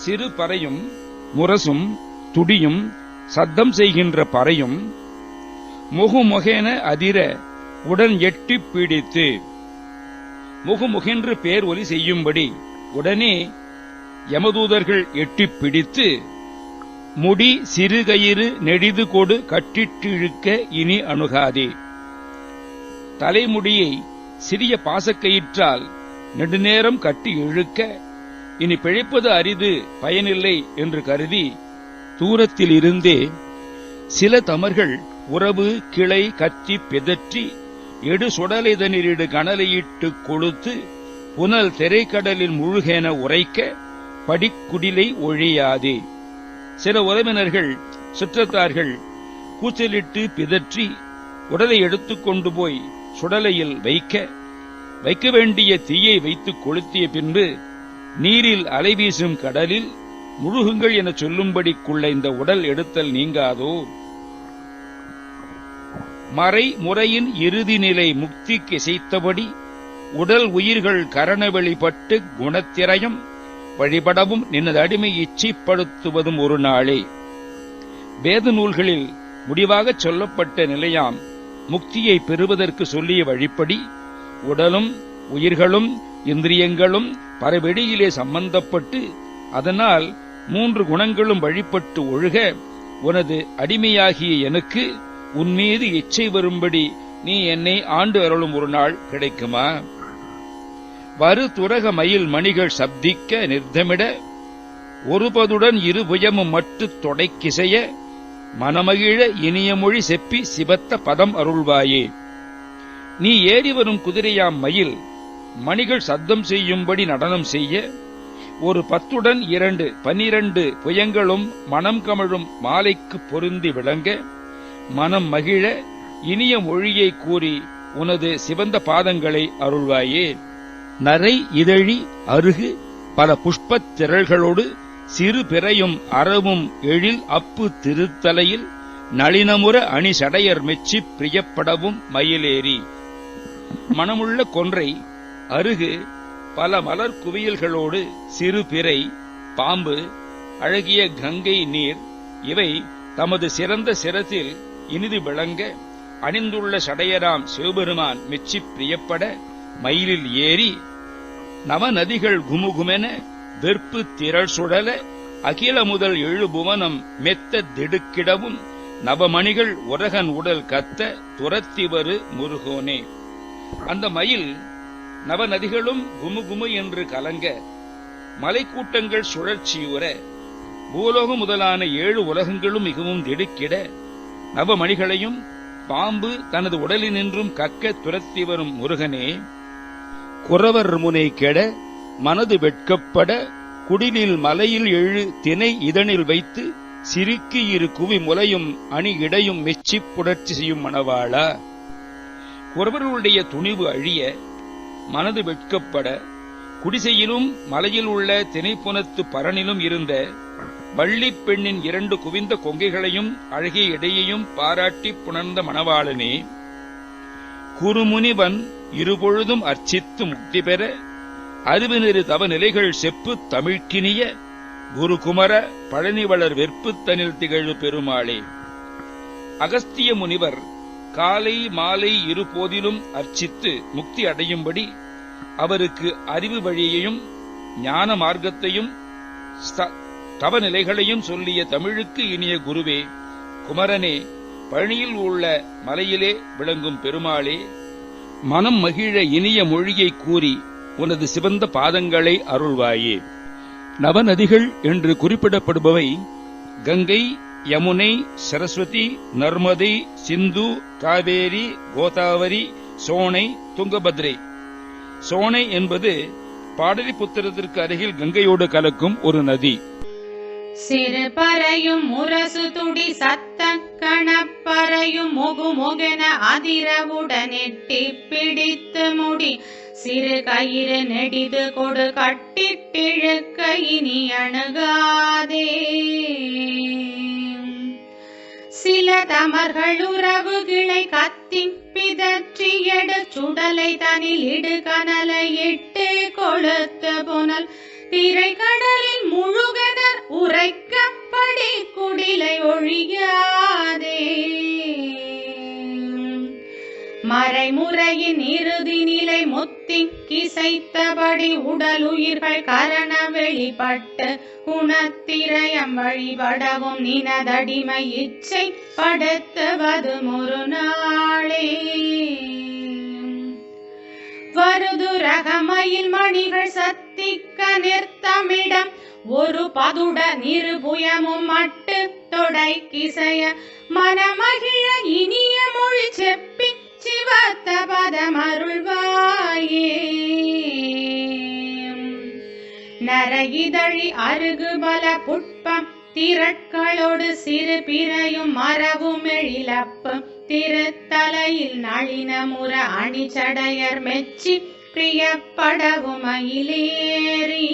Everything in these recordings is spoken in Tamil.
சிறுபறையும் முரசும் துடியும் சத்தம் செய்கின்ற பறையும் முகுமுகென அதிர உடன் எட்டி பிடித்து முகுமுகென்று பேர் ஒலி செய்யும்படி உடனே யமதூதர்கள் எட்டி பிடித்து முடி சிறுகயிறு நெடிது கொடு கட்டிட்டிழுக்க இனி அணுகாதே. தலைமுடியை சிறிய பாசக்கயிற்றால் நெடுநேரம் கட்டி இழுக்க இனி பிழைப்பது அரிது பயனில்லை என்று கருதி தூரத்தில் இருந்தே சில தமர்கள் உறவு கிளை கத்தி பிதற்றி எடு சுடலைதனிரிடு கனலையிட்டு கொளுத்து புனல் திரைக்கடலில் முழுகென உரைக்க படிக்குடிலை ஒழியாதே. சில உறவினர்கள் சுற்றத்தார்கள் கூச்சலிட்டு பிதற்றி உடலை எடுத்துக்கொண்டு போய் சுடலையில் வைக்க வைக்க வேண்டிய தீயை வைத்து கொளுத்திய பின்பு நீரில் அலைவீசும் கடலில் முழுகுங்கள் என சொல்லும்படிக்குள்ள இந்த உடல் எடுத்தல் நீங்காதோ? மறை முறையின் இறுதி நிலை முக்திக்கு இசைத்தபடி உடல் உயிர்கள் கரண வெளிப்பட்டு குணத்திரையும் வழிபடவும் நினது அடிமை இச்சைப்படுத்துவதும் ஒரு நாளே. வேத நூல்களில் முடிவாகச் சொல்லப்பட்ட நிலையாம். முக்தியை பெறுவதற்கு சொல்லிய வழிப்படி உடலும் உயிர்களும் இந்திரியங்களும் பரவெடியிலே சம்பந்தப்பட்டு அதனால் மூன்று குணங்களும் வழிபட்டு ஒழுக உனது அடிமையாகிய எனக்கு உன்மீது இச்சை வரும்படி நீ என்னை ஆண்டு அருளும் ஒரு நாள் கிடைக்குமா? வரு துரக மயில் மணிகள் சப்திக்க நிர்தமிட ஒருபதுடன் இருபுயமும் மட்டு தொடைக்கிசைய மனமகிழ இனிய மொழி செப்பி சிவத்த பதம் அருள்வாயே. நீ ஏறி வரும் குதிரையாம் மயில் மணிகள் சத்தம் செய்யும்படி நடனம் செய்ய ஒரு பத்துடன் இரண்டு பனிரண்டு புயங்களும் மனம் கமழும் மாலைக்கு பொருந்தி விளங்க மனம் மகிழ இனிய மொழியை கூறி உனது சிவந்த பாதங்களை அருள்வாயே. நரை இதழி அருகு பல புஷ்பத் திரள்களோடு சிறு பிறையும் அறவும் எழில் அப்பு திருத்தலையில் நளினமுற அணி சடையர் மெச்சி பிரியப்படவும் மயிலேறி. மனமுள்ள கொன்றை அருகு பல மலர் குவியல்களோடு சிறு பிறை பாம்பு அழகிய கங்கை நீர் இவை தமது சிறந்த சிரத்தில் இனிது விளங்க அணிந்துள்ள சடையராம் சிவபெருமான் மெச்சி பிரியப்பட மயிலில் ஏறி நவநதிகள் குமுகுமென வெற்பு திரள் சுழல அகில முதல் எழு புவனம் மெத்த திடுக்கிடவும் நவமணிகள் உரகன் உடல் கத்த துரத்தி வரு முருகோனே. அந்த மயில் நவநதிகளும் குமு என்று கலங்க மலைக்கூட்டங்கள் சுழற்சியுற பூலோகம் முதலான ஏழு உலகங்களும் மிகவும் திடுக்கிட நவமணிகளையும் பாம்பு தனது உடலினின்றும் கக்க துரத்தி வரும் முருகனே குறவர் முனை கெட மனது வெட்கப்பட குடிலில் மலையில் எழு தினை இதனில் வைத்து சிறுக்கி இரு குவி முலையும் அணி இடையும் மெச்சிப் புடர்ச்சி செய்யும் மணவாளா. குறவர்களுடைய துணிவு அழிய மனது வெட்கப்பட குடிசையிலும் மலையில் உள்ள திணைப்புனத்து பரனிலும் இருந்த வள்ளிப் பெண்ணின் இரண்டு குவிந்த கொங்கைகளையும் அழகிய இடையையும் பாராட்டி புணர்ந்த மணவாளனே குறுமுனிவன் இருபொழுதும் அர்ச்சித்து முக்தி பெற அறிவினிரு தவ நிலைகள் செப்பு தமிழ்கினிய குருகுமர பழனிவளர் வெற்புத்தனில் திகழு பெருமாளே. அகஸ்திய முனிவர் காலை மாலை இருபோதிலும் அர்ச்சித்து முக்தி அடையும்படி அவருக்கு அறிவு வழியையும் ஞான மார்க்கத்தையும் ஸ்த- சொல்லிய தமிழுக்கு இனிய குருவே குமரனே பழனியில் உள்ள மலையிலே விளங்கும் பெருமாளே மனம் மகிழ இனிய மொழியை கூறி உனது சிவந்த பாதங்களை அருள்வாயே. நவநதிகள் என்று குறிப்பிடப்படுபவை கங்கை யமுனை சரஸ்வதி நர்மதை சிந்து காவேரி கோதாவரி சோனை துங்கபத்ரை. சோனை என்பது பாடலிபுத்திரத்திற்கு அருகில் கங்கையோடு கலக்கும் ஒரு நதி. சிறு பறையும் முரசு துடி சத்த கணப்பறையும் முகு முகென அதிரவுடன் எட்டி பிடித்து முடி சிறு கயிறு நெடிது கொடு கட்டிட்டிழுக்க இனி அணுகாதே. சில தமர்கள் உறவு கிளை கத்தி பிதற்றி எடு சுடலை தனில் இடு கனலை இட்டு கொளுத்த புனல். திரை கடலில் முழுகதர் உரைக்கப்படி குடிலை ஒழியாதே. மறைமுறையின் இறுதி நிலை முத்தி கிசைத்தபடி உடல் உயிர்கள் கரண வெளிப்பட்டு குணத்திரயம் வழிபடவும் நினதடிமை இச்சை படுத்துவது ஒரு நாளே வருது ரகமையில் மணிகள் சத்திக்க நிறுத்தமிடம் ஒரு பதுட நிருபுயமும் மட்டு தொடை கிசைய மனமகிழ இனிய மொழி செப்பி சிவத்த பதமருள்வாயே நரகிதழி அருகு பல புட்பம் திரட்களோடு சிறு பிறையும் மரவும் எழிலப்பும் திருத்தலையில் நளின முற அணிச்சடையர் மெச்சி பிரியப்படவும் மயிலேறி.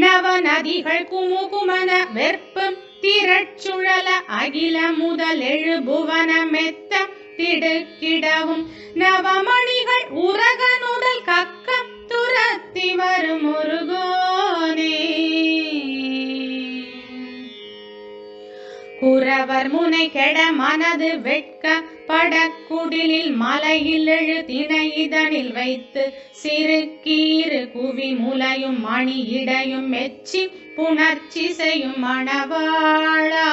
நவநதிகள் குமுகுமன வெற்பம் திரச்சுழல அகில முதல் எழுபுவன மெத்த திடுக்கிடவும். நவமணிகள் உரகனுடல் கக்க துரத்தி வரும் முருகோனே. குறவர் முனை கெட மனது வெட்க படக்குடிலில் மலையில் எழு இதனில் வைத்து சிறு கீறு குவி முலையும் மணி இடையும் மெச்சி புணர்ச்சி செய்யும் மணவாழா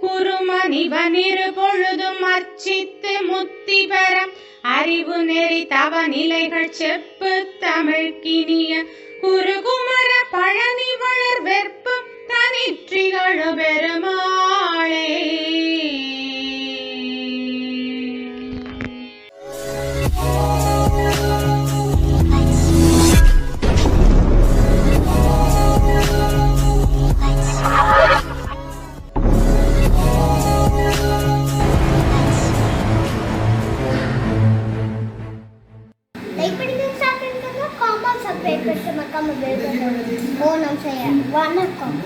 குருமணிவனிரு பொழுதும் அர்ச்சித்து முத்தி பெற அறிவு நெறி தவ நிலைகள் செப்பு தமிழ்கினிய குருகுமர பழனி வளர் வெற்ப தனிற்றிகழு பெருமாளே லைக் பண்ணுங்க காமெண்ட் சப்ஸ்கிரைப் பண்ணுங்க மறக்காம பெல் பட்டன் ஓ செய்ய. வணக்கம்.